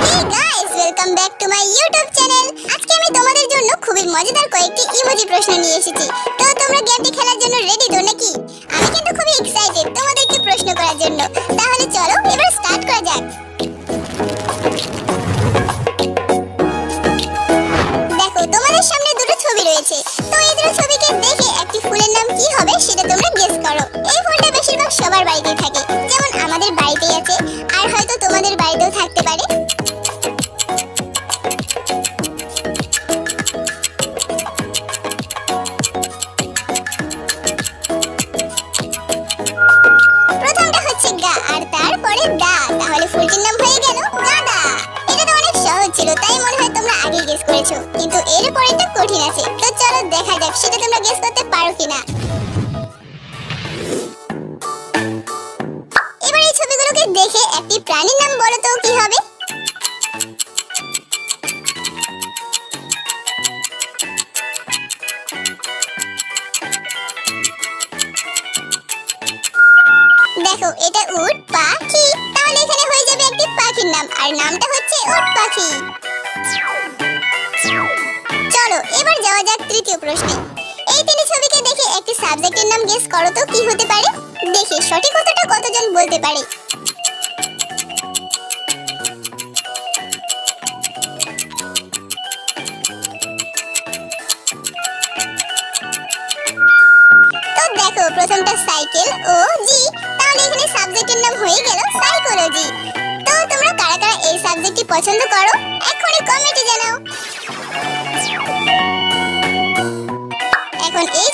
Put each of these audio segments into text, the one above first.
Hey guys, welcome back to my YouTube channel. আজকে আমি তোমাদের জন্য খুবই মজাদার কয়েকটি ইমোজি প্রশ্ন নিয়ে এসেছি। তো তোমরা গেমটি খেলার জন্য রেডি তো নাকি? আমি কিন্তু খুবই এক্সাইটেড তোমাদেরকে প্রশ্ন করার জন্য। তাহলে চলো এবার স্টার্ট করা যাক। দেখো তোমাদের সামনে দুটো ছবি রয়েছে। তো এই আগে কিন্তু এর পরেরটা কঠিন আছে। তো চলো দেখা যাক, সেটা তোমরা গেস করতে পারো কিনা। এবার এই ছবিগুলোকে দেখে একটি প্রাণীর নাম বলো তো, কি হবে? দেখো, এটা উট, পাখি। তাহলে এখানে হয়ে যাবে একটি পাখির নাম, আর নামটা হচ্ছে উট পাখি। যাওয়া তৃতীয় প্রশ্নে। এই তিনটি ছবিকে দেখে একটি সাবজেক্টের নাম গেস করো তো, কি হতে পারে? দেখে, সঠিক উত্তরটা কতজন বলতে পারে? দেখো, প্রথমটা সাইকেল, ও, জি। তাহলে এখানে সাবজেক্টের নাম হয়ে গেল সাইকোলজি। তো তোমরা কারা কারা এই সাবজেক্টটি পছন্দ করো? এখনই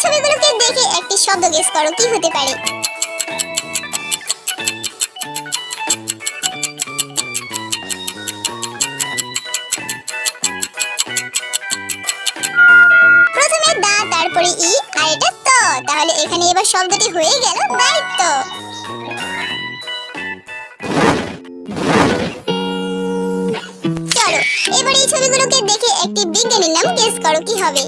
ছবিগুলোকে দেখে একটি শব্দ গেস করো, কি হতে পারে? প্রথমে দা, তারপরে ই, আর এটা ত। তাহলে এখানে এবার শব্দটি হয়ে গেল দায়িত্ব। এবার এই ছবিগুলোকে দেখে একটি বিজ্ঞানীর নাম গেস করো, কি হবে?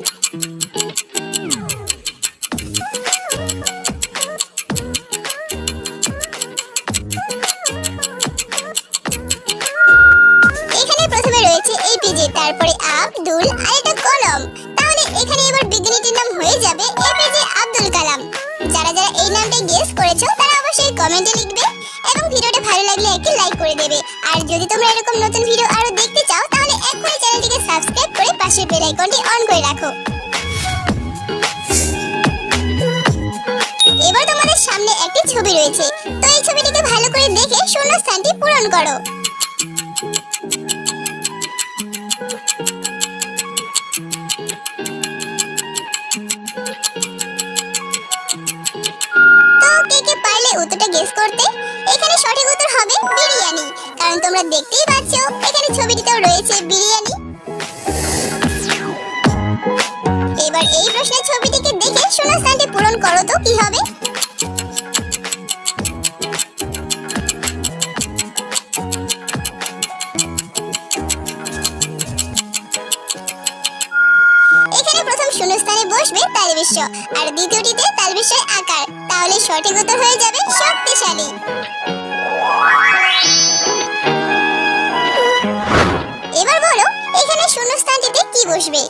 প্রথমে রয়েছে এপিজে তারপরে আব্দুল আর এটা কলম। তাহলে এখানে এবার বিজ্ঞানীটির নাম হয়ে যাবে এপিজে আব্দুল কালাম। যারা যারা এই নামটা গেস করেছ, তারা অবশ্যই কমেন্টে লিখবে এবং ভিডিওটা ভালো লাগলে একটি লাইক করে দেবে। আর যদি তোমরা এরকম নতুন ভিডিও আরও দেখতে চাও, তাহলে এখনই চ্যানেলটিকে সাবস্ক্রাইব করে পাশের বেল আইকনটি অন করে রাখো। এবার তোমাদের সামনে একটি ছবি রয়েছে। তো এই ছবিটিকে ভালো করে দেখে শূন্য স্থানটি পূরণ করো। তোমরা দেখতেই পাচ্ছ, এখানে ছবিটিতেও রয়েছে বিরিয়ানি। এবার এই প্রশ্নের ছবিটিকে দেখে শূন্য স্থানটি পূরণ করো তো, কি হবে? বসবে তালবিশ্ব আর দ্বিতীয়টিতে তাল তালবিশ্বর আকার। তাহলে সঠিক উত্তর হয়ে যাবে শক্তিশালী। বসবে।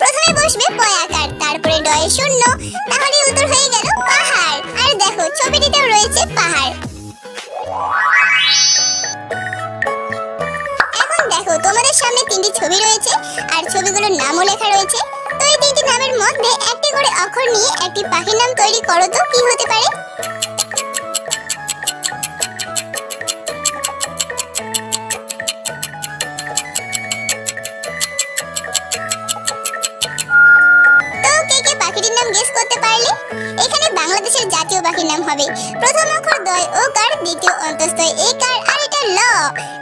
প্রথমে বসবে পয় আকার, তারপরে ডয়ে শূন্য তাহলে উত্তর হয়ে গেল পাহাড়। আর দেখো, ছবিটিতেও রয়েছে পাহাড়। দেখো, তোমাদের সামনে তিনটি ছবি রয়েছে, আর ছবিগুলোর নামও লেখা রয়েছে মধ্যে একটি করে অক্ষর নিয়ে একটি পাখির নাম তৈরি করো তো, কি হতে পারে? বাংলাদেশের জাতীয় পাখির নাম হবে প্রথম ও কার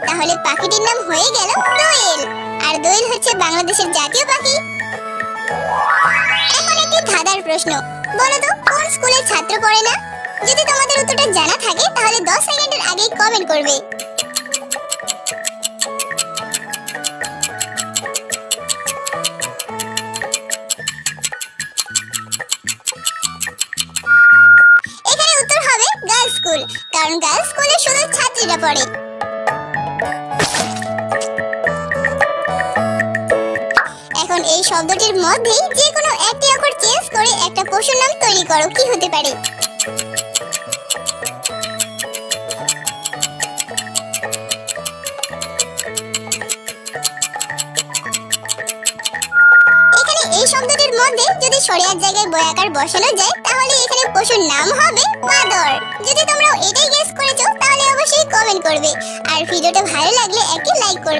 তাহলে পাখিটির নাম হয়ে গেল দোয়েল। আর দোয়েল হচ্ছে বাংলাদেশের জাতীয় পাখি। এখন একটি ধাঁধার প্রশ্ন। বলো কোন স্কুলে ছাত্র পড়ে না? যদি তোমাদের উত্তরটা জানা থাকে, তাহলে 10 সেকেন্ডের আগেই কমেন্ট করবে। উত্তর হবে গার্লস স্কুল কারণ গার্লস স্কুলে শুধু ছাত্রীরা পড়ে। শব্দটির মধ্যেই যে কোনো একটি অক্ষর চেঞ্জ করে একটা পশুর নাম তৈরি করো, কি হতে পারে? এই শব্দটির মধ্যে যদি সরিয়ার জায়গায় বয়াকার বসানো যায়, তাহলে এখানে পশুর নাম হবে যদি এটাই গেস করেছ, তাহলে অবশ্যই কমেন্ট করবে। আর ভিডিওটা ভালো লাগলে একটি লাইক করবে।